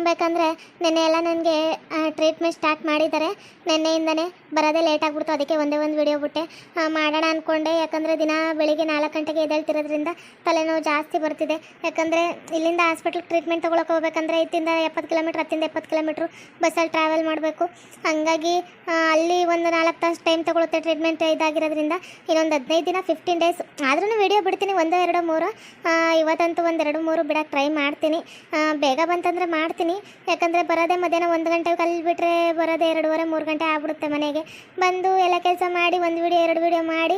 ತಗೊಬೇಕಂದ್ರೆ ನೆನ್ನೆ ಎಲ್ಲ ನನಗೆ ಟ್ರೀಟ್ಮೆಂಟ್ ಸ್ಟಾರ್ಟ್ ಮಾಡಿದ್ದಾರೆ. ನಿನ್ನೆಯಿಂದನೇ ಬರೋದೇ ಲೇಟ್ ಆಗ್ಬಿಡ್ತು, ಅದಕ್ಕೆ ಒಂದೇ ಒಂದು ವಿಡಿಯೋ ಬಿಟ್ಟೆ. ಮಾಡೋಣ ಅಂದ್ಕೊಂಡೆ ಯಾಕಂದರೆ ದಿನ ಬೆಳಿಗ್ಗೆ ನಾಲ್ಕು ಗಂಟೆಗೆ ಎದ್ದೇಳ್ತಿರೋದ್ರಿಂದ ತಲೆನೋವು ಜಾಸ್ತಿ ಬರ್ತಿದೆ. ಯಾಕಂದರೆ ಇಲ್ಲಿಂದ ಹಾಸ್ಪಿಟ್ಲಿಗೆ ಟ್ರೀಟ್ಮೆಂಟ್ ತೊಗೊಳಕ್ಕೆ ಹೋಗ್ಬೇಕಂದ್ರೆ ಇತ್ತಿಂದ ಎಪ್ಪತ್ತು ಕಿಲೋಮೀಟ್ರ್ ಹತ್ತಿಂದ ಎಪ್ಪತ್ತು ಕಿಲೋಮೀಟ್ರ್ ಬಸ್ಸಲ್ಲಿ ಟ್ರಾವೆಲ್ ಮಾಡಬೇಕು. ಹಾಗಾಗಿ ಅಲ್ಲಿ ಒಂದು ನಾಲ್ಕು ತಾಸು ಟೈಮ್ ತೊಗೊಳುತ್ತೆ ಟ್ರೀಟ್ಮೆಂಟ್ ಇದಾಗಿರೋದ್ರಿಂದ ಇನ್ನೊಂದು ಹದಿನೈದು ದಿನ ಫಿಫ್ಟೀನ್ ಡೇಸ್ ಆದ್ರೂ ವಿಡಿಯೋ ಬಿಡ್ತೀನಿ, ಒಂದು ಎರಡು ಮೂರು. ಇವತ್ತಂತೂ ಒಂದು ಎರಡು ಮೂರು ಬಿಡೋಕ್ಕೆ ಟ್ರೈ ಮಾಡ್ತೀನಿ. ಬೇಗ ಬಂತಂದರೆ ಮಾಡ್ತೀನಿ. ಯಾಕಂದರೆ ಬರೋದೇ ಮಧ್ಯಾಹ್ನ ಒಂದು ಗಂಟೆಗೆ ಅಲ್ಲಿ ಬಿಟ್ಟರೆ ಬರೋದೇ ಎರಡೂವರೆ, ಮೂರು ಗಂಟೆ ಆಗ್ಬಿಡುತ್ತೆ ಮನೆಗೆ. ಬಂದು ಎಲ್ಲ ಕೆಲಸ ಮಾಡಿ, ಒಂದು ವಿಡಿಯೋ ಎರಡು ವಿಡಿಯೋ ಮಾಡಿ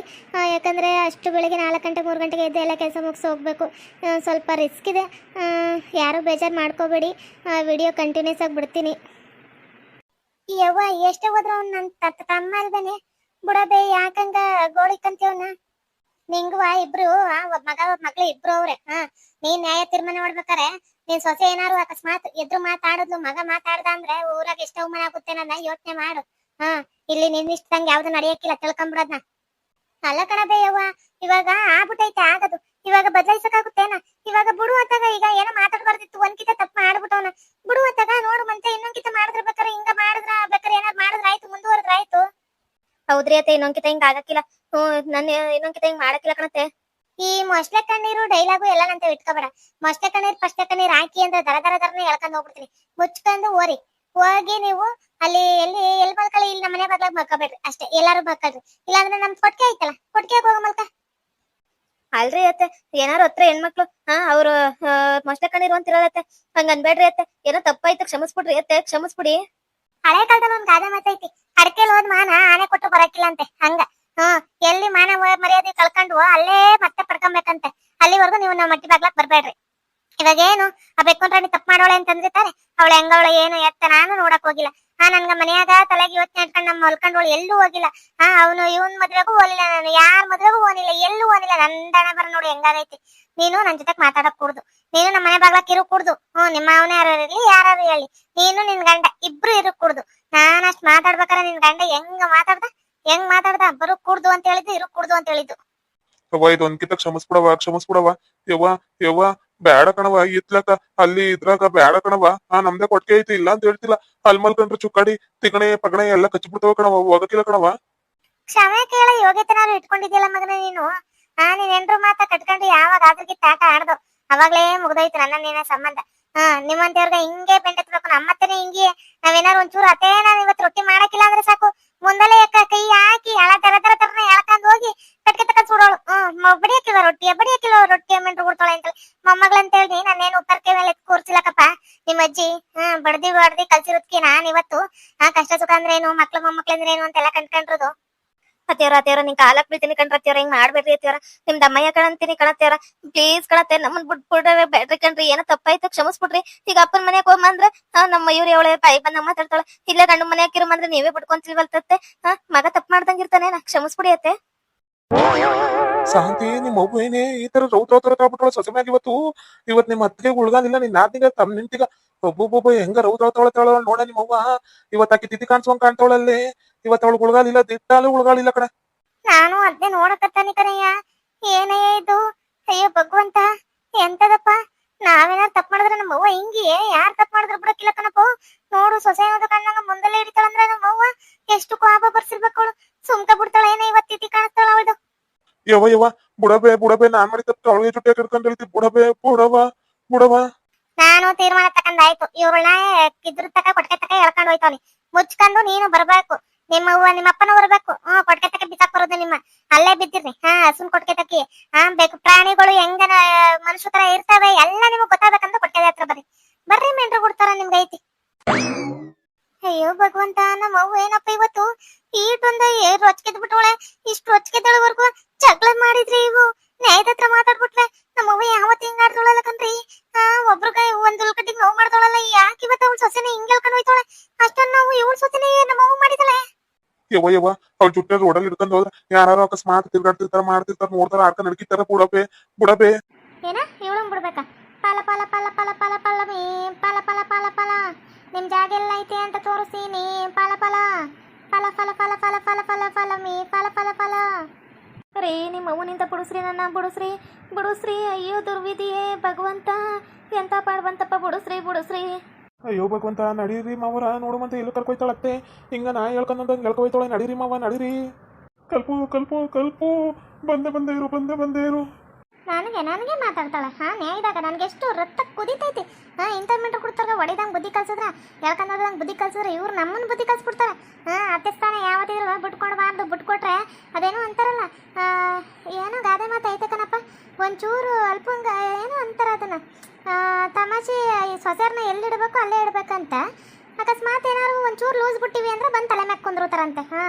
ಯಾಕಂದರೆ ಅಷ್ಟು ಬೆಳಗ್ಗೆ ನಾಲ್ಕು ಗಂಟೆ, ಮೂರು ಗಂಟೆಗೆ ಎದ್ದು ಎಲ್ಲ ಕೆಲಸ ಮುಗಿಸಿ ಹೋಗಬೇಕು. ಸ್ವಲ್ಪ ರಿಸ್ಕ್ ಇದೆ. ಯಾರೂ ಬೇಜಾರು ಮಾಡ್ಕೋಬೇಡಿ. ವಿಡಿಯೋ ಕಂಟಿನ್ಯೂಸ್ ಆಗಿ ಬಿಡ್ತೀನಿ. ಯವ್ವ, ಎಷ್ಟೇ ಹೋದ್ರು ಅವ್ನು ನನ್ನ ತಮ್ಮ ಅಲ್ದೇನೆ. ಬಿಡೋದೆ ಯಾಕಂಗ ಗೋಳಿಕಂತೀವನ? ನಿಂಗುವ ಇಬ್ರು ಒಬ್ಬ ಮಗ ಒಬ್ಬ ಮಗಳು ಇಬ್ರು ಅವ್ರೆ. ಹಾ ನೀನ್ ನ್ಯಾಯ ತೀರ್ಮಾನ ಮಾಡ್ಬೇಕಾರೆ, ನೀನ್ ಸೊಸೆ ಏನಾರು ಅಕಸ್ಮಾತ್ ಎದ್ರು ಮಾತಾಡಿದ್ಲು, ಮಗ ಮಾತಾಡ್ದ ಅಂದ್ರೆ ಊರಾಗ ಎಷ್ಟು ಅವಮಾನ ಆಗುತ್ತೆ ನನ್ನ ಯೋಚನೆ ಮಾಡು. ಹಾ, ಇಲ್ಲಿ ನಿನ್ ಇಷ್ಟದಂಗೆ ಯಾವ್ದು ನಡೆಯಕ್ಕಿಲ್ಲ ತಿಳ್ಕೊಂಬಿಡೋದ್ನ. ಅಲ್ಲ ಕಣಬೇ ಯವ್ವ, ಇವಾಗ ಆಗ್ಬಿಟ್ಟೈತೆ, ಆಗದು. ಇವಾಗ ಬದಲಾಯಿಸಕ್ಕಾಗುತ್ತೇನ? ಇವಾಗ ಬಿಡು ಅತ್ತಾಗ ಈಗ ಏನೋ ಮಾತಾಡ್ಬಾರ್ದಿತ್ತು, ಒಂದ್ಕಿತ ತಪ್ಪು ಮಾಡ್ಬಿಟ್ಟವನ. ಬಿಡು ಅತ್ತಾಗ ನೋಡು ಮತ್ತೆ ಇನ್ನೊಂದ್ಕಿತ ಮಾಡಿದ್ರ ಬೇಕಾರೆ ಹಿಂಗ ಮಾಡಿದ್ರ, ಬೇಕಾರೆ ಏನಾದ್ರು ಮಾಡಿದ್ರ ಆಯ್ತು, ಮುಂದುವರೆದ್ರ ಆಯ್ತು. ಹೌದ್ರಿ ಅತ್ತೆ, ಇನ್ನೊಂದ್ಕಿತ ಹಿಂಗ ಆಗಕ್ಕಿಲ್ಲ. ಹ್ಮ್ ನನ್ ಇನ್ನೊಂದ್ಕಿತ ಹಿಂಗ್ ಮಾಡಕ್ಕಿಲ್ಲ ಕಣತ್ತೆ. ಈ ಮೊಸಳೆ ಕಣ್ಣೀರು ಡೈಲಾಗು ಎಲ್ಲ ನಂತ ಇಟ್ಕೋಬೇಡ. ಮೊಸಳೆ ಕಣ್ಣೀರ್ ಫಸ್ಟ್ ಕಣ್ಣೀರ್ ಹಾಕಿ ಅಂದ್ರೆ ದರ ದರ ದರನೇ ಎಳ್ಕೊಂಡ್ ಹೋಗ್ಬಿಡ್ತೀನಿ. ಮುಚ್ಕೊಂಡು ಓರಿ. ಹೋಗಿ ನೀವು ಅಲ್ಲಿ ಎಲ್ಲಿ ಎಲ್ಲಿ ಮಲ್ಕೊಳ್ಳಿ ಇಲ್ಲಿ ನಮ್ಮ ಮನೆ ಬಾಗ್ಲಾಗ ಮಲ್ಕೋಬೇಡ್ರಿ ಅಷ್ಟೇ. ಎಲ್ಲಾರು ಬಲ್ಕಳ್ರಿ. ಇಲ್ಲಾಂದ್ರೆ ನಮ್ ಕೊಟ್ಕೆ ಐತಲ್ಲ ಕೊಟ್ಕೆ ಹೋಗೋ ಮಲ್ಕ. ಅಲ್ರಿ ಅತ್ತೆ ಏನಾರು ಹತ್ರ ಹೆಣ್ಮಕ್ಳು ಹಾ ಅವ್ರು ಮೊಸಳೆ ಕಣ್ಣೀರು ಅಂತ ಇರೋದತ್ತೆ ಹಂಗ ಅನ್ಬೇಡ್ರಿ ಅತ್ತೆ. ಏನೋ ತಪ್ಪಾಯ್ತು ಕ್ಷಮಿಸ್ಬಿಡ್ರಿ ಅತ್ತೆ ಕ್ಷಮಿಸ್ಬಿಡಿ. ಹಳೆ ಕಾಲದಲ್ಲಿ ಒಂದ್ ಗಾದೆ ಮಾತೈತಿ. ಅಡಕೆಲ್ ಹೋದ್ ಮಾನ ಆನೆ ಕೊಟ್ಟು ಬರಕಿಲ್ಲ ಅಂತೆ ಹಂಗ. ಹ್ಮ್ ಎಲ್ಲಿ ಮಾನ ಮರ್ಯಾದೆ ಕಳ್ಕೊಂಡು ಅಲ್ಲೇ ಮತ್ತೆ ಪಡ್ಕೊಂಬೇಕಂತೆ. ಅಲ್ಲಿವರೆಗೂ ನೀವು ನಮ್ಮ ಮಟ್ಟಿ ಬಾಗ್ಲಾಕ್ ಬರ್ಬೇಡ್ರಿ. ಇವಾಗ ಏನು ಆ ಬೆಕ್ಕೊಂಡ್ರಾಣಿ ತಪ್ಪು ಮಾಡೋಳೆ ಅಂತಂದ್ರೆ ತಾನೆ ಅವಳ ಹೆಂಗವಳ ಏನು ಎತ್ತ ನಾನು ನೋಡಕ್ ಹೋಗಿಲ್ಲ. ಹಾ, ನನ್ಗ ಮನ್ಯಾಗ ತಲೆಗೆ ಯೋಚನೆ ಇಟ್ಕೊಂಡು ನಮ್ಮ ಹೊಲ್ಕೊಂಡವಳು ಎಲ್ಲೂ ಹೋಗಿಲ್ಲ. ಹಾ, ಅವನು, ಇವನ್ ಮದ್ವೆಗೂ ಹೋಲಿಲ್ಲ ನಾನು, ಯಾರ ಮದ್ವೆಗೂ ಹೋಗಿಲ್ಲ ಎಲ್ಲೂ ಹೋಗಿಲ್ಲ ನಂದಣ ಬರ ನೋಡಿ, ಹೆಂಗಾಗೈತಿ. ನೀನು ನನ್ ಜೊತೆ ಮಾತಾಡಕ್ ಕೂಡ್ದು. ನೀನು ನಮ್ಮ ಮನೆ ಬಾಗ್ಲಕ್ ಇರು ಕೂಡ್ದು. ಹ್ಮ್, ನಿಮ್ಮ ಅವನೇ ಯಾರು ಇರ್ಲಿ ಯಾರು ಹೇಳಿ. ನೀನು ನಿನ್ ಗಂಡ, ಇಬ್ರು ಇರು ಕೂಡ್ದು. ನಾನ್ ಅಷ್ಟ್ ಮಾತಾಡ್ಬೇಕಾರೆ ನಿನ್ ಗಂಡ ಹೆಂಗ ಮಾತಾಡ್ದ? ಹೆಂಗ್ ಮಾತಾಡ್ದ? ಬರು ಕೂಡ್ದು ಅಂತ ಹೇಳಿದ್ದು, ಇರು ಕೂಡ್ದು ಅಂತ ಹೇಳಿದ್ದು. ಯವ್ವ, ಇದೊಂದ್ಕಿತ ಕ್ಷಮಿಸ್ಬಿಡವ ಕ್ಷಮಿಸ್ಬಿಡವ ಯವ್ವ ಯವ್ವ ಬ್ಯಾಡ ಕಣವ ಇತ್ಲಕ ಅಲ್ಲಿ ಇದ್ರಾಗ ಬ್ಯಾಡ ಕಣವ ಆ ನಮ್ದೇ ಕೊಟ್ಕೆ ಐತಿ, ಇಲ್ಲ ಅಂತ ಹೇಳ್ತಿಲ್ಲ. ಅಲ್ ಮಲ್ಕೊಂಡ್ರೆ ಚುಕ್ಕಾಡಿ ತಿಗಣೆ ಪಗಣೆ ಎಲ್ಲ ಕಚ್ಚಿಬಿಡ್ತಾವ ಕಣವ ಹೋಗಕ್ಕಿಲ್ಲ ಕಣವ ಕ್ಷಮೆ ಕೇಳ ಯೋಗ್ಯತೆನಾರು ಇಟ್ಕೊಂಡಿದ್ಯಲ್ಲ ಮಗನ ನೀನು. ಆ, ನೀನ್ ಮಾತ ಕಟ್ಕೊಂಡು ಯಾವಾಗ ಆದ್ರಿಗೆ ತಾಟ ಆಡ್ದು. ಅವಾಗ್ಲೇ ಮುಗ್ದೋಯ್ತು ನನ್ನ ನೀನ ಸಂಬಂಧ. ಹಾ, ನಿಮ್ಮಂತವ್ರಿಗೆ ಹಿಂಗೆ ಬೆಂಡೆತ್ಬೇಕು ನಮ್ಮತ್ತನೇ ಹಿಂಗೆ ನಾವೇನಾರು ಒಂಚೂರು ಅತೇ ನಾನು ಇವತ್ತು ರೊಟ್ಟಿ ಮಾಡಕ್ಕಿಲ್ಲ ಅಂದ್ರೆ ಸಾಕು. ಮುಂದಲೇ ಕೈ ಹಾಕಿ ಎಳ ತರ ತರ ತರನ ಎಳ್ಕೊಂಡು ಹೋಗಿ ಕಟ್ಕೆ ತಕ್ಕ ಸುಡೋಳು. ಹ್ಮ್ ಬಡಿಯಕ್ಕಿಲ್ಲ ರೊಟ್ಟಿ ಬಡಿಯಕ್ಕಿಲ್ಲ ರೊಟ್ಟಿ ಮೆಂಟ್ರು ಕೊಡ್ತಾಳೆ ಅಂತ ಮೊಮ್ಮಗಳಂತ ಹೇಳಿ ನಾನೇನು ಉಪ್ಪರ್ಕೆ ಮೇಲೆ ಕೂರ್ಸಿಲ್ಲಕಪ್ಪ. ನಿಮ್ಮ ಅಜ್ಜಿ, ಹ್ಮ್, ಬಡ್ದಿ ಬಡ್ದಿ ಕಲ್ಸಿರೋದ್ಕಿ ನಾನ್ ಇವತ್ತು ಆ ಕಷ್ಟ ಸುಖ ಅಂದ್ರೆ ಏನು? ಮಕ್ಳು ಮೊಮ್ಮಕ್ಳು ಅಂದ್ರೆ ಏನು ಅಂತೆಲ್ಲ ಕಂಡ್ಕೊಂಡ್ರದು. ಅತ್ಯಾರ ಅತ್ಯಾರ ನಿನ್ ಕಾಲಕ್ ಬೀಳ್ತೀನಿ ಕಣ್ರ ಅತ್ಯಾರ ಹಿಂಗ್ ಮಾಡ್ಬೇಡ್ರಿ ಅತ್ಯಾರ ನಿಮ್ ದಮ್ಮಯ್ಯ ಕಣಂತೀನಿ ಕಣತ್ಯಾರ ಪ್ಲೀಸ್ ಕಣತ್ತೆ ನಮ್ಮನ್ ಬಿಟ್ಬಿಡ್ರೆ, ಬೇಡ್ರಿ ಕಣ್ರಿ, ಏನೋ ತಪ್ಪಾಯ್ತು, ಕ್ಷಮಿಸ್ಬಿಡ್ರಿ. ಈಗ ಅಪ್ಪನ ಮನೆಗೆ ಹೋಗ್ಬಂದ್ರೆ ನಮ್ಮ ಇವ್ರು ಅವಳೆ ಬಾಯಿ ಬಂದ ಮಾತಾಡ್ತಾಳೆ. ಇಲ್ಲೇ ಗಂಡು ಮನೆ ಹಾಕಿರಮಂದ್ರೆ ನೀವೇ ಬಿಟ್ಕೊಂತಿಲ್ವಲ್ತತ್ತೆ ಹಾ ಮಗ ತಪ್ಪು ಮಾಡ್ದಂಗಿರ್ತಾನೆ, ನಾ ಕ್ಷಮಿಸ್ಬಿಡಿ ಅತ್ತೆ. ಶಾಂತಿ ನಿಮ್ಮ ಮಗು ಏನೇ ಈ ತರ ರೌದ್ರ ತರ ಮ್ಯಾಗ ಇವತ್ತು, ಇವತ್ ನಿಮ್ಮ ಅತ್ತಿಗೆ ಉಳ್ಗಾದಿಲ್ಲ ನಿನ್ ನಾದಿಗ ತಮ್ ನಿಂತಿಗ. ಒಬ್ಬೊಬ್ಬೊಬ್ಬ ಹೆಂಗ ರೌದ್ರ ತೊಳತಾಳ ನೋಡ ನಿಮ್ಮ ಅವ್ವ. ಇವತ್ ಆಕಿ ತಿಥಿ ಕಾಣಿಸ್ಕೊಂಡ್ ಕಾಣ್ತಾವಳಲ್ಲಿ ಇವತ್ ಅವಳು ಉಳ್ಗಾಲಿಲ್ಲ ದಿಟ್ಟಾಲು ಉಳ್ಗಾಲಿಲ್ಲ ಕಡೆ ನಾನು ಅದೇ ನೋಡಕತ್ತಾನಿ ಕಣಯ್ಯ. ಏನೇ ಇದು? ಅಯ್ಯೋ ಭಗವಂತ ಎಂತದಪ್ಪ? ನಾವೇನಾರು ತಪ್ಪು ಮಾಡಿದ್ರೆ ನಮ್ಮ ಅವ್ವ ಹಿಂಗೆ ಯಾರು ತಪ್ಪು ಮಾಡಿದ್ರೆ ಬಿಡಕ್ಕಿಲ್ಲ ಕಣಪ್ಪ. ನೋಡು ಸೊಸೆ ಅನ್ನೋದು ಕಣ್ಣಂಗ ಮುಂದಲ್ಲೇ ಹಿಡಿತಾಳಂದ್ರೆ ನಮ್ಮ ಅವ್ವ ಎಷ್ಟು ಕೋಪ ಬರ್ಸಿರ್ಬೇಕು ಅವಳು. ಸುಮ್ಕ ಬಿಡ್ತಾಳ ಏನೇ ಇವತ್ತು ಇತಿ ಕಾಣಿಸ್ತಾಳ ಅವಳು ಯವ್ವ ಯವ್ವ ಬುಡಬೆ ಬುಡಬೆ ನಾನ್ ಮಾಡಿ ತಪ್ಪು ಅವಳಿಗೆ ಜೊತೆ ಕರ್ಕೊಂಡ್ ಹೇಳ್ತಿ ಬುಡಬೆ ಬುಡವ ಬುಡವ. ನಾನು ತೀರ್ಮಾನ ತಕಂದಾಯ್ತು. ಇವ್ರನ್ನ ಇದ್ರ ತಕ ಕೊಟ್ಕೆ ತಕ ಹೇಳ್ಕೊಂಡು ಹೋಯ್ತಾವ್ನಿ. ಮುಚ್ಕೊಂಡು ನೀನು ಬರ್ಬೇಕು. ನಿಮ್ಮ ಅವ್ವ ನಿಮ್ಮ ಅಪ್ಪನ ಬರ್ಬೇಕು. ಹ್ಮ್, ಕೊಟ್ಕೆ ತಕ ಬಿಸಾಕ್ ಬರೋದು ನಿಮ್ಮ. ಅಲ್ಲೇ ಬಿದ್ದಿರ್ರಿ. ಹಾ, ಹಸುನ್ ಕೊಟ್ಕೆ ತಕ್ಕಿ. ಹಾ, ಬೇಕು. ಪ್ರಾಣಿಗಳು ಹೆಂಗನ, ಮನುಷ್ಯ ತರ ಇರ್ತವೆ. ಎಲ್ಲ ನಿಮಗ್ ಗೊತ್ತಾಗ್ಬೇಕಂತ ಕೊಟ್ಕೆ ಹತ್ರ ಬರ್ರಿ. ಬರ್ರಿ ಮೆಂಟ್ರು ಕೊಡ್ತಾರ ನಿಮ್ಗೆ ಐತಿ. ಅಯ್ಯೋ, ಭಗವಂತ, ನಮ್ಮ ಅವ್ವ ಏನಪ್ಪ ಇವತ್ತು? ಈಟೊಂದು ರೊಚ್ಕೆದ್ ಬಿಟ್ಟವಳೆ ಇಷ್ಟು ರೊಚ್ಕೆದಳವರೆಗೂ ಜಗಳ ಮಾಡಿದ್ರಿ ಇವು. ನ್ಯಾಯದ ಹತ್ರ ಮಾತಾಡ್ಬಿಟ್ರೆ ನಮ್ಮ ಅವ್ವ ಯಾವತ್ತು ಹಿಂಗ್ ಆಡ್ದೋಳಲ್ಲ ಕಣ್ರಿ? ಆ ಒಬ್ರಗ ಒಂದ್ ಉಲ್ಕಟ್ಟಿಗೆ ನೋವು ಮಾಡ್ತಾಳಲ್ಲ ಯಾಕೆ ಇವತ್ತು ಅವಳ ಸೊಸೆನ ಹಿಂಗ್ ಹೇಳ್ಕೊಂಡು ಹೋಯ್ತಾಳೆ? ಅಷ್ಟೊಂದು ನಾವು ಇವಳ ಸೊಸೆನೇ ನಮ್ಮ ಅವ್ವ ಮಾಡಿದಾಳೆ. ಯವ್ವ ಯವ್ವ ಅವ್ರ ಜುಟ್ಟೆ ರೋಡಲ್ಲಿ ಹಿಡ್ಕೊಂಡ್ ಹೋದ್ರ ಯಾರು ಅಕಸ್ಮಾತ್ ತಿರ್ಗಾಡ್ತಿರ್ತಾರ ಮಾಡ್ತಿರ್ತಾರ ನೋಡ್ತಾರ ಆಡ್ಕೊಂಡ್ ನಡ್ಕಿತಾರ ಬುಡಬೆ ಬುಡಬೆ ಏನ ಇವಳಂಗ್ ಬಿಡ್ಬೇಕಾ ಪಾಲ ಪಾಲ ಪಾಲ ಪಾಲ ಪಾಲ ಪಾಲ ಪಾಲ ಪಾಲ ಪಾಲ ಪಾಲ ನಿಮ್ ಜಾಗ ಎಲ್ಲ ಐತೆ ಅಂತ ತೋರಿಸ್ತೀನಿ ಪಾಲ ಪಾಲ ಪಾಲ ಪಾಲ ಪಾಲ ಪಾಲ ಫಲ ಪಾಲ ಪಾಲ ಮೀ ಪಾಲ ಫಲ ಫಲ ರೀ ನಿಮ್ಮ ಅವ್ವನಿಂದ ಬಿಡಿಸ್ರಿ ನನ್ನ ಬಿಡಿಸ್ರಿ ಬಿಡಿಸ್ರಿ ಅಯ್ಯೋ ದುರ್ವಿಧಿಯೇ ಭಗವಂತ ಎಂತ ಪಾಡ್ ಬಂತಪ್ಪ ಬಿಡಿಸ್ರಿ ಬಿಡಿಸ್ರಿ ಅಯ್ಯೋ, ಭಗವಂತ, ನಡೀರಿ ಮಾವರ ನೋಡುವಂತೆ ಎಲ್ಲೂ ಕರ್ಕೊಯ್ತಾಳತ್ತೆ? ಹಿಂಗ ನಾ ಹೇಳ್ಕೊಂಡಂಗೆ ಹೇಳ್ಕೊಯ್ತಾಳೆ, ನಡೀರಿ ಮಾವ, ನಡೀರಿ. ಕಲ್ಪು ಕಲ್ಪು ಕಲ್ಪು, ಬಂದೆ, ಬಂದೇ ಇರು, ಬಂದೆ, ಬಂದೇ ಇರು. ನನಗೆ ನನಗೆ ಮಾತಾಡ್ತಾಳೆ. ಹಾ ನ್ಯಾಯದಾಗ ನನಗೆ ಎಷ್ಟು ರಕ್ತ ಕುದಿತೈತಿ. ಹಾ ಇಂಟರ್ಮೆಂಟ್ ಕೊಡ್ತಾರ ಹೊಡಿದಂಗೆ ಬುದ್ಧಿ ಕಲ್ಸಿದ್ರ ಹೇಳ್ಕೊಂಡೋದಂಗೆ ಬುದ್ಧಿ ಕಲ್ಸಿದ್ರೆ ಇವ್ರು ನಮ್ಮನ್ನ ಬುದ್ಧಿ ಕಲ್ಸ್ಬಿಡ್ತಾರೆ. ಹಾ ಅತ್ತೆಸ್ತಾನೆ ಯಾವತ್ತಿದ್ರು ಬಿಟ್ಕೊಡ್ಬಾರ್ದು ಬಿಟ್ಕೊಟ್ರೆ ಅದೇನೋ ಅಂತಾರಲ್ಲ ಏನೋ ಗಾದೆ ಮಾತು ಐತೆ ಕಣಪ್ಪ. ಒಂಚೂರು ಅಲ್ಪಂಗ, ಏನೋ ಅಂತಾರ ಅದನ್ನ. ತಮಾಷೆ, ಈ ಸೊಸೆರ್ನ ಎಲ್ಲಿಡ್ಬೇಕು ಅಲ್ಲೇ ಇಡಬೇಕಂತ. ಅಕಸ್ಮಾತ್ ಏನಾದ್ರು ಒಂಚೂರು ಲೂಸ್ ಬಿಟ್ಟಿವಿ ಅಂದ್ರೆ ಬಂದು ತಲೆ ಮ್ಯಾಕ್ ಕುಂದ್ರತಾರಂತೆ. ಹಾ,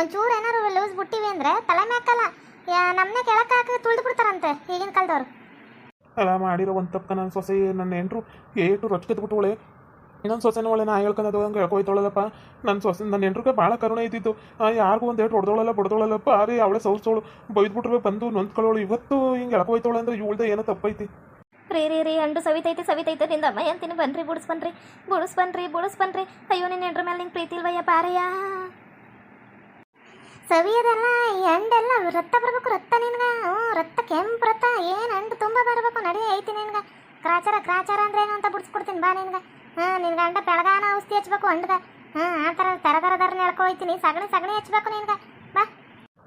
ಒಂಚೂರು ಏನಾದ್ರು ಲೂಸ್ ಬಿಟ್ಟಿವಿ ಅಂದ್ರೆ ತಲೆ ಮ್ಯಾಕಲ್ಲ. ನಮ್ಮನೆ ಕೆಳಕ್ಕೆ ಹಾಕಿ ತುಳಿದು ಬಿಡ್ತಾರಂತೆ ಈಗಿನ ಕಾಲದವ್ರು. ಅಲ್ಲ, ಮಾಡಿರೋ ಒಂದು ತಪ್ಪ ನನ್ನ ಸೊಸೆ ನನ್ನ ಹೆಂಡ್ರು ಏಟು ರೊಚ್ಕೆತ್ ಬಿಟ್ಟವಳೆ ಇನ್ನೊಂದು ಸೊಸೆನ ಒಳ್ಳೆ ನಾ ಹೇಳ್ಕೊಂಡದು ಹಂಗೆ ಹೇಳ್ಕೊಯ್ತೊಳಲ್ಲಪ್ಪ ನನ್ನ ಸೊಸೆ ನನ್ನ ಹೆಂಡ್ರಿಗೆ ಭಾಳ ಕರುಣೆ ಇದ್ದಿತ್ತು ಯಾರಿಗೂ ಒಂದು ಏಟು ಹೊಡೆದೋಳಲ್ಲ, ಬಡ್ದೋಳಲ್ಲಪ್ಪ. ಅರೆ, ಅವಳೆ ಸೌಸೋಳು ಬೈದ್ಬಿಟ್ರೆ ಬಂದು ನೊಂದ್ಕೊಳ್ಳೋಳು. ಇವತ್ತು ಹಿಂಗೆ ಎಳ್ಕೊಯ್ತಾಳೆ ಅಂದ್ರೆ ಇವಳ್ದೆ ಏನೋ ತಪ್ಪೈತಿ. ರೀ ರೀ ರೀ ಅಂಡು ಸವಿತೈತೆ ಸವಿತೈತೆ ನಿಂದ ಅಮ್ಮ ಅಂತೀನಿ ಬನ್ರಿ ಬುಡಿಸ್ ಬನ್ರಿ ಬುಡಿಸ್ ಬನ್ರಿ ಬುಡಿಸ್ ಬನ್ರಿ ಅಯ್ಯೋ, ನಿನ್ನ ಹೆಂಡ್ರ ಮೇಲೆ ನಿಂಗೆ ಪ್ರೀತಿ ಇಲ್ವಯ್ಯ ಪಾರಯ್ಯ? ಸವಿಯದಲ್ಲ ಈ ಅಂಡೆಲ್ಲ ರಕ್ತ ಬರ್ಬೇಕು, ರಕ್ತ ನಿನ್ಗ. ಹ್ಞೂ, ರಕ್ತ ಕೆಂಪು ರಕ್ತ. ಏನು ಅಂಡು ತುಂಬ ಬರಬೇಕು, ನಡಿ ಐತಿ ನಿನ್ಗ. ಕ್ರಾಚಾರ ಕ್ರಾಚಾರ ಅಂದ್ರೆ ಏನು ಅಂತ ಬಿಡಿಸ್ಕೊಡ್ತೀನಿ ಬಾ ನಿನ್ಗ. ಹಾಂ ನಿನ್ಗ ಅಂಡ ಬೆಳಗಾನ ಔಷಧಿ ಹಚ್ಬೇಕು ಅಂಡದ ಹಾಂ ಆ ಥರ ತರ ತರ ತರ ಹೋಯ್ತೀನಿ ಸಗಣಿ ಸಗಣಿ ಹಚ್ಬೇಕು ನಿನ್ಗ.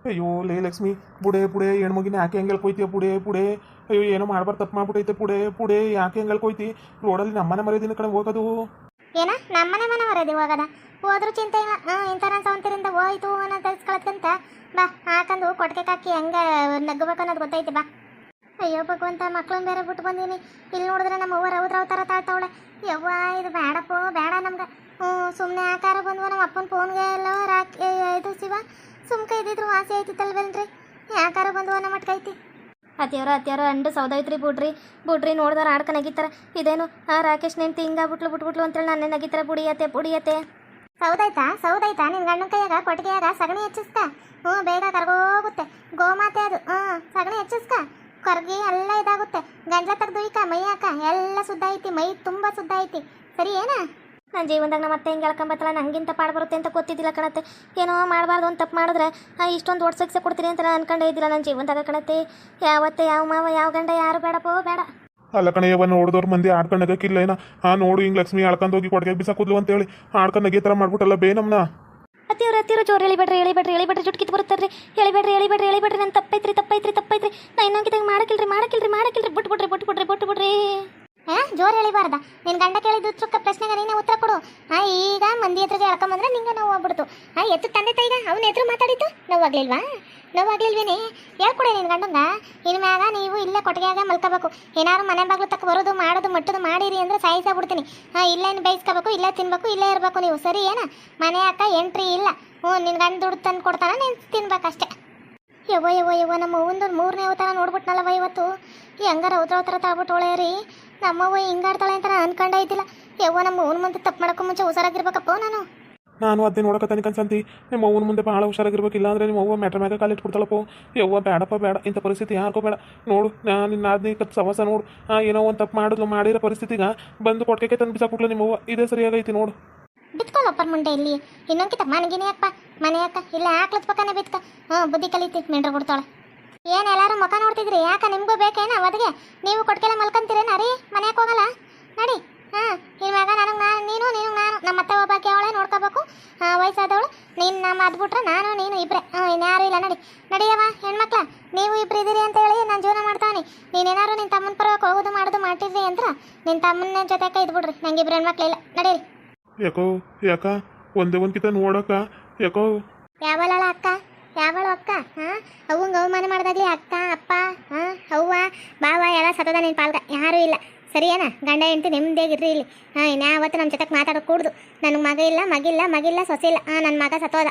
ಅಯ್ಯೋ, ಲೇ ಲಕ್ಷ್ಮಿ ಬುಡೆ ಪುಡೆ, ಹೆಣ್ಮಗಿನ ಯಾಕೆ ಹೆಂಗಲ್ ಕೊಯ್ತಿಯ ಪುಡೆ ಪುಡೆ? ಅಯ್ಯೋ, ಏನೋ ಮಾಡ್ಬಾರ್ದು, ತಪ್ಪು ಮಾಡ್ಬಿಟ್ಟೈತೆ ಪುಡೆ ಪುಡೆ, ಯಾಕೆ ಹೆಂಗೆ ಕೊಯ್ತಿ? ರೋಡಲ್ಲಿ ನಮ್ಮನೆ ಮರದಿನ ಕಡೆ ಹೋಗೋದು. ಏನ? ನಮ್ಮನೆ ಮನೆ ಮರದಿ ಹೋಗದ? ಹೋದ್ರೂ ಚಿಂತೆ ಇಲ್ಲ. ಹ್ಞೂ ಇಂಥರ ಸವಂತಿರಿಂದ ಹೋಯ್ತು ಅನ್ನೋ ತೆಗೆಸ್ಕೊಳತ್ಕಂತ ಬಾ ಹಾಕಂದು ಕೊಟ್ಟಿಗೆ ಹಾಕಿ ಹೆಂಗೆ ನಗ್ಬೇಕು ಅನ್ನೋದು ಗೊತ್ತೈತಿ, ಬಾ. ಅಯ್ಯೋ, ಭಗವಂತ ಮಕ್ಳನ್ನ ಬೇರೆ ಬಿಟ್ಟು ಬಂದೀನಿ. ಇಲ್ಲಿ ನೋಡಿದ್ರೆ ನಮ್ಮ ಅವ್ವ ರೌದ್ರ ಅವತಾರ ತಾಳ್ತಾವಳೆ. ಯವ್ವ, ಇದು ಬೇಡಪ್ಪ ಬೇಡ ನಮ್ಗೆ. ಹ್ಞೂ ಸುಮ್ಮನೆ ಆಕಾರ ಬಂದ್ವ, ನಮ್ಮ ಅಪ್ಪನ ಫೋನ್ಗೆ ಎಲ್ಲ ರಾಕಿ ಇದು ಶಿವ. ಸುಮ್ಕ ಇದ್ದಿದ್ರು ವಾಸಿ ಆಯ್ತಿತ್ತಲ್ವೇನ್ರಿ? ಯಾಕಾರ ಬಂದು ಅನ್ನ ಮಟ್ಕೈತಿ? ಅತ್ಯಾರ ಅತ್ಯಾರ ಅಂಡು ಸೌದೈತ್ರಿ ಬುಡ್ರಿ. ಬುಡ್ರಿ ನೋಡ್ದಾರ ಆಡ್ಕ ನಗಿತಾರ ಇದೇನು, ಆ ರಾಕೇಶ್ ನೆಂತಿ ಹಿಂಗಾಗ್ಬಿಟ್ಲು ಬಿಟ್ಬಿಟ್ಲು ಅಂತೇಳಿ ನಾನೇ ನಗಿತಾರ ಬುಡಿಯತ್ತೆ ಬುಡಿಯತ್ತೆ ಸೌದಾಯ್ತಾ? ಸೌದಾಯ್ತಾ? ನಿನ್ ಗಂಡನ ಕೈಯಾಗ ಕೊಟ್ಟಿಗೆಯಾಗ ಸಗಣಿ ಹೆಚ್ಚಿಸ್ಕ? ಹ್ಞೂ, ಬೇಗ ಕರ್ಗೋಗುತ್ತೆ. ಗೋಮಾತೆ ಅದು. ಹ್ಞೂ, ಸಗಣಿ ಹೆಚ್ಚಿಸ್ಕ? ಕರ್ಗಿ ಎಲ್ಲ ಇದಾಗುತ್ತೆ. ಗಂಜ ತೆಗ್ದು ಮೈ ಹಾಕ ಎಲ್ಲ ಸುದ್ದ ಐತಿ, ಮೈ ತುಂಬ ಸುದ್ದ ಐತಿ. ಸರಿ, ಏನ? ನನ್ನ ಜೀವನದಾಗ ನಮ್ಮ ಅತ್ತೆ ಹಿಂಗೆ ಹೇಳ್ಕೊಂಬತ್ತಲ್ಲ ನಂಗಿಂತ ಪಾಡು ಬರುತ್ತೆ ಅಂತ ಗೊತ್ತಿದ್ದಿಲ್ಲ ಕಣತ್ತೆ. ಏನೋ ಮಾಡಬಾರ್ದು ಒಂದು ತಪ್ಪು ಮಾಡಿದ್ರೆ ಇಷ್ಟೊಂದು ದೊಡ್ಡ ಸಿಕ್ಸೆ ಕೊಡ್ತೀನಿ ಅಂತ ನಾನು ಅನ್ಕೊಂಡೇ ಇದ್ದಿಲ್ಲ ನನ್ನ ಜೀವನದಾಗ ಕಣತ್ತೆ. ಯಾವತ್ತೆ ಯಾವ ಮಾವ ಯಾವ ಗಂಡ ಯಾರು ಬೇಡಪ್ಪೋ ಬೇಡ. ಅಲ್ಲ ಕಣಯ್ಯವ ನೋಡಿದವ್ರ ಮಂದಿ ಆಡ್ಕೊಂಡು ನಗಕ್ಕಿಲ್ಲ ಏನ? ಆ ನೋಡು ಹಿಂಗೆ ಲಕ್ಷ್ಮಿ ಆಡ್ಕೊಂಡು ಹೋಗಿ ಕೊಡ್ಗೆ ಬಿಸಾಕುದ್ಲು ಅಂತೇಳಿ. ಆಡ್ಕೊಂಡು ಈ ಥರ ಮಾಡ್ಬಿಟ್ಟಲ್ಲ ಬೇ ನಮ್ನ. ಅತ್ತಿಯವ್ರ ಅತ್ತಿಯವ್ರು ಜೋರು ಹೇಳಿಬೇಡ್ರಿ ಹೇಳಿಬೇಡ್ರಿ ಹೇಳಿಬೇಡ್ರಿ ಜುಟ್ಕಿತ್ ಬರುತ್ತಾರ್ರಿ. ಹೇಳಿಬೇಡ್ರಿ ಹೇಳಿಬೇಡ್ರಿ ಹೇಳಿಬೇಡ್ರಿ ನನ್ನ ತಪ್ಪೈತ್ರಿ ತಪ್ಪೈತ್ರಿ ತಪ್ಪೈತ್ರಿ. ನಾ ಇನ್ನೊಂಗಿದಾಗ ಮಾಡಕಿಲ್ರಿ ಮಾಡಕಿಲ್ರಿ ಮಾಡಕಿಲ್ರಿ ಬಿಟ್ಬಿಡ್ರಿ ಬಿಟ್ಬಿಡ್ರಿ ಬಿಟ್ಟು ಬಿಡ್ರಿ ಜೋರು ಬಿಡ್ರಿ ಏ ಜೋರ್ ಎಳಿಬಾರ್ದ. ನಿನ್ ಗಂಡ ಕೇಳಿದ್ದು ಚುಕ್ಕ ಪ್ರಶ್ನೆಗೆ ನೀನೇ ಉತ್ತರ ಕೊಡು. ಹಾ ಈಗ ಮಂದಿ ಎದುರಿಗೆ ಹೇಳ್ಕೊಂಬಂದ್ರೆ ನಿಂಗೆ ನೋವು ಆಗ್ಬಿಡ್ತು ಹಾ ಎತ್ತು ತಂದೆ ತಾಯಿಗ ಅವನ ಎದುರು ಮಾತಾಡಿತ್ತು ನೋವಾಗ್ಲಿಲ್ವಾ? ನೋವಾಗ್ಲಿಲ್ವೇನೆ? ಹೇಳ್ಕೊಡೆ ನಿನ್ ಗಂಡಂಗ. ಇನ್ ಮ್ಯಾಗ ನೀವು ಇಲ್ಲೇ ಕೊಟ್ಟಿಗೆಯಾಗ ಮಲ್ಕೋಬೇಕು. ಏನಾರು ಮನೆ ಬಾಗ್ಲು ತಕ್ಕ ಬರೋದು, ಮಾಡೋದು, ಮಟ್ಟದು ಮಾಡಿರಿ ಅಂದ್ರೆ ಸಾಯಿಸ ಬಿಡ್ತೀನಿ ಹಾ ಇಲ್ಲೇ ಬೇಯಿಸ್ಕೋಬೇಕು, ಇಲ್ಲೇ ತಿನ್ಬೇಕು, ಇಲ್ಲೇ ಇರಬೇಕು ನೀವು. ಸರಿ, ಏನ? ಮನೆ ಅಕ್ಕ ಎಂಟ್ರಿ ಇಲ್ಲ. ಹ್ಞೂ ನಿನ್ನ ಗಂಡ ದುಡ್ಡು ತಂದು ಕೊಡ್ತಾನ, ನೀನು ತಿನ್ಬೇಕಷ್ಟೇ. ಯವ್ವ ಯವ್ವ ಯವ್ವ, ನಮ್ಮ ಒಂದು ಮೂರನೇ ಅವತಾರ ನೋಡ್ಬಿಟ್ನಲ್ಲವ ಇವತ್ತು? ಹೆಂಗಾರ ಅವತಾರ ಅವತಾರ ಒಳ್ಳೆಯ ರೀ ನಮ್ಮವ್ವ ಹಿಂಗಾಡ್ತಾಳೆ ಅಂತ ನಾನು ಅನ್ಕೊಂಡೇ ಇದ್ದಿಲ್ಲ. ಯವ್ವ ನಮ್ಮ ಅವ್ನ ಮುಂದೆ ತಪ್ಪು ಮಾಡೋಕ್ಕೂ ಮುಂಚೆ ಹುಷಾರಾಗಿರ್ಬೇಕಪ್ಪ ನಾನು. ನಾನು ಅದನ್ನ ನೋಡಕತ್ತಾನೆ ಕನ್ಸಂತಿ ನಿಮ್ಮ ಅವ್ವನ ಮುಂದೆ ಭಾಳ ಹುಷಾರಾಗಿರ್ಬೇಕಿಲ್ಲ ಅಂದ್ರೆ ನಿಮ್ಮ ಅವ್ವ ಮ್ಯಾಟ್ರ್ ಮ್ಯಾಗ ಕಾಲಿಟ್ಟು ಬಿಡ್ತಾಳಪ್ಪ ಯವ್ವ ಬೇಡಪ್ಪ ಬೇಡ ಇಂಥ ಪರಿಸ್ಥಿತಿ ಯಾರಿಗೂ ಬೇಡ. ನೋಡು ನಾನು ನಿನ್ನ ಕತ್ ಸವಾಸ ನೋಡು. ಆ ಏನೋ ಒಂದು ತಪ್ಪು ಮಾಡಿದ್ಲು ಮಾಡಿರೋ ಪರಿಸ್ಥಿತಿಗ ಬಂದು ಕೊಟ್ಟಿಗೆ ತಂದು ಬಿಸಾಕ್ಬಿಟ್ಲು ನಿಮ್ಮ ಅವ್ವ. ಇದೇ ಸರಿಯಾಗೈತಿ ನೋಡು. ಬಿತ್ಕೊಳ್ಳಪ್ಪ ಮುಂಡೆ ಇಲ್ಲಿ. ಇನ್ನೊಂದ್ಕಿತ ಮನೆಗಿನೇ ಅಪ್ಪ ಮನೆ ಅಕ್ಕ ಇಲ್ಲ ಹಾಕ್ಲತ್ ಪಕ್ಕನೇ ಬಿತ್ಕ. ಹಾಂ ಬುದ್ಧಿ ಕಲಿತಿ ಮೆಂಡ್ರ ಕೊಡ್ತಾಳೆ. ಏನು ಎಲ್ಲಾರು ಮುಖ ನೋಡ್ತಿದ್ರಿ? ಯಾಕ ನಿಮಗೂ ಬೇಕೇನ ಅವದಿಗೆ ನೀವು ಕೊಟ್ಕೆಲ್ಲ ಮಲ್ಕೊಂತೀರೇನ? ರೀ ಮನೆಗೆ ಹೋಗಲ್ಲ. ನಡಿ. ಹಾಂ ಇವಾಗ ನನಗೆ ನಾನು ನೀನು ನೀನು ನಾನು. ನಮ್ಮ ಅತ್ತೆ ಒಬ್ಬಾಕಿ ಅವಳೆ ನೋಡ್ಕೋಬೇಕು. ಹಾ ವಯಸ್ಸಾದವಳು. ನೀನು ನಮ್ಮ ಅದ್ಬಿಟ್ರೆ ನಾನು ನೀನು ಇಬ್ಬರೇ ಹಾಂ ಇನ್ಯಾರು ಇಲ್ಲ. ನಡಿ. ನಡಿಯವ ಹೆಣ್ಮಕ್ಳ. ನೀವು ಇಬ್ರು ಇದ್ದೀರಿ ಅಂತ ಹೇಳಿ ನಾನು ಜೀವನ ಮಾಡ್ತಾನೆ ನೀನೇನಾರು ನಿನ್ನ ತಮ್ಮನ ಪರವಾಗಿ ಹೋಗೋದು ಮಾಡೋದು ಮಾಡ್ತಿದ್ರಿ ಅಂತ ನಿನ್ನ ತಮ್ಮನ ಜೊತೆಗೆ ಇದ್ಬಿಡ್ರಿ. ನಂಗೆ ಇಬ್ರು ಹೆಣ್ಮಕ್ಳು ಇಲ್ಲ. ನಡೀರಿ. ಯಾಕೋ ಯಾಕ? ಒಂದೇ ಒಂದ್ಕಿತ ನೋಡಕ್ಕ ಯಾಕೋ? ಯಾವಲ್ಲ ಅಕ್ಕ? ಯಾವಳು ಅಕ್ಕ? ಹಾ? ಅವಂಗ ಅವಮಾನ ಮಾಡ್ದಾಗ್ಲಿ ಅಕ್ಕ, ಅಪ್ಪ, ಹಾ? ಅವ್ವ ಬಾವ ಎಲ್ಲ ಸತದ ನಿನ್ ಪಾಲ್ಗ ಯಾರು ಇಲ್ಲ. ಸರಿಯಾನ? ಗಂಡ, ಹೆಂಡತಿ ನೆಮ್ಮದಿಯಾಗಿರ್ರಿ ಇಲ್ಲಿ. ಹಾ ಇನ್ಯಾವತ್ತು ನಮ್ಮ ಜೊತೆಗೆ ಮಾತಾಡೋಕೆ ಕೂಡ್ದು. ನನಗೆ ಮಗ ಇಲ್ಲ, ಮಗಿಲ್ಲ ಮಗಿಲ್ಲ, ಸೊಸೆ ಇಲ್ಲ. ನನ್ನ ಮಗ ಸತೋದ.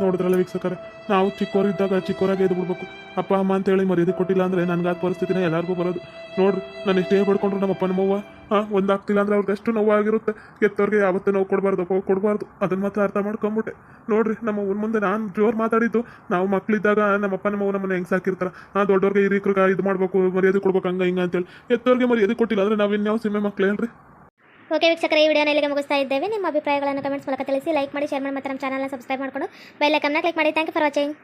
ನೋಡಿದ್ರಲ್ಲ ವೀಕ್ಷಕರೇ, ನಾವು ಚಿಕ್ಕವರಿದ್ದಾಗ ಚಿಕ್ಕವರಾಗಿ ಎದ್ದು ಬಿಡ್ಬೇಕು. ಅಪ್ಪ, ಅಮ್ಮ ಅಂತ ಹೇಳಿ ಮರ್ಯಾದೆ ಕೊಟ್ಟಿಲ್ಲ ಅಂದ್ರೆ ನನ್ಗೆ ಆ ಪರಿಸ್ಥಿತಿನ ಎಲ್ಲರಿಗೂ ಬರೋದು. ನೋಡ್ರಿ, ನಾನು ಎಷ್ಟೇ ಪಡ್ಕೊಂಡ್ರು ನಮ್ಮ ಅಪ್ಪ ನಮ್ಮವ್ವ ಹಾಂ ಒಂದಾಗ್ತಿಲ್ಲ ಅಂದ್ರೆ ಅವ್ರಿಗೆ ಅಷ್ಟು ನೋವಾಗಿರುತ್ತೆ ಎತ್ತವ್ರಿಗೆ ಯಾವತ್ತೂ ನೋವು ಕೊಡಬಾರ್ದು ಕೊಡಬಾರ್ದು. ಅದನ್ನ ಮಾತ್ರ ಅರ್ಥ ಮಾಡ್ಕೊಂಬಿಟ್ಟೆ. ನೋಡ್ರಿ, ನಮ್ಮ ಅವ್ವನ ಮುಂದೆ ನಾನು ಜೋರು ಮಾತಾಡಿದ್ದು, ನಾವು ಮಕ್ಕಳಿದ್ದಾಗ ನಮ್ಮ ಅಪ್ಪ ನಮ್ಮವ್ವ ನಮ್ಮನ್ನ ಹೆಂಗೆ ಸಾಕಿರ್ತಾರೆ? ಆ, ದೊಡ್ಡವ್ರಿಗೆ ಹಿರಿಕ್ರಿಗೆ ಇದು ಮಾಡಬೇಕು, ಮರ್ಯಾದೆ ಕೊಡ್ಬೇಕು, ಹಂಗೆ, ಹಿಂಗೆ ಅಂತೇಳಿ. ಎತ್ತವ್ರಿಗೆ ಮರ್ಯಾದೆ ಕೊಟ್ಟಿಲ್ಲ ಅಂದರೆ ನಾವು ಇನ್ಯಾವ ಸೀಮೆ ಮಕ್ಳು ಹೇಳ್ರಿ ಓಕೆ, ವೀಕ್ಷಕರ, ಈ ವಿಡಿಯೋನ ಇಲ್ಲಿಗೆ ಮುಗಿಸ್ತಾ ಇದ್ದೇವೆ. ನಿಮ್ಮ ಅಭಿಪ್ರಾಯಗಳನ್ನು ಕಮೆಂಟ್ಸ್ ಮೂಲಕ ತಿಳಿಸಿ, ಲೈಕ್ ಮಾಡಿ, ಶೇರ್ ಮಾಡಿ, ಮತ್ತು ನಮ್ಮ ಚಾನಲ್ನ ಸಬ್ಸ್ಕ್ರೈಬ್ ಮಾಡಿಕೊಂಡು ಬೆಲ್ ಐಕನ್ನ ಕ್ಲಿಕ್ ಮಾಡಿ. Thank you for watching